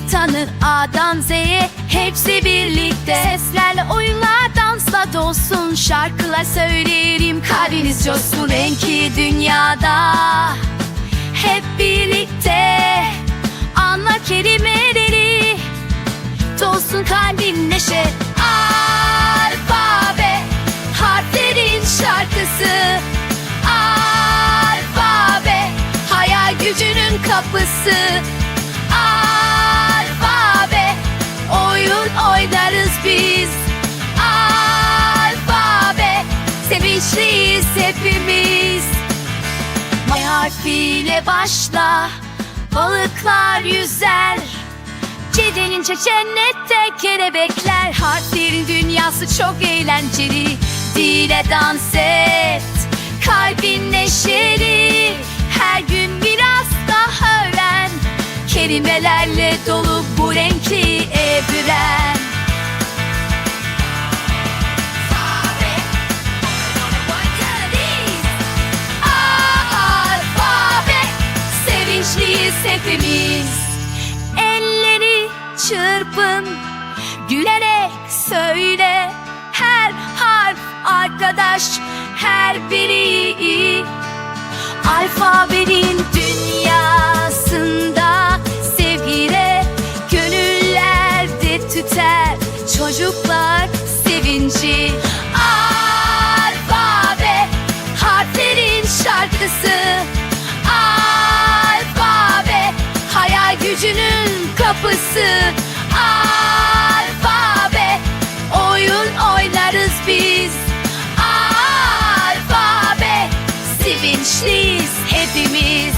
bizi tanır A'dan Z'ye hepsi birlikte. Seslerle oyunlar dansla dolsun Şarkılar söylerim. Kalbiniz coşsun Renkli dünyada. Hep birlikte Anla kelimeleri. Dolsun kalbin neşe kapısı. Alfabe Oyun oynarız biz. Alfabe Sevinçliyiz hepimiz. May harfiyle başla Balıklar yüzer. Cedenince cennette kelebekler Harflerin dünyası çok eğlenceli. Dile dans et Kelimelerle dolu bu renkli evren. Alfabe Sevinçliyiz hepimiz. Elleri çırpın Gülerek söyle. Her harf arkadaş Her biri. Alfabenin Çocuklar sevinci. Alfabe Harflerin şarkısı. Alfabe Hayal gücünün kapısı. Alfabe Oyun oynarız biz. Alfabe Sevinçliyiz hepimiz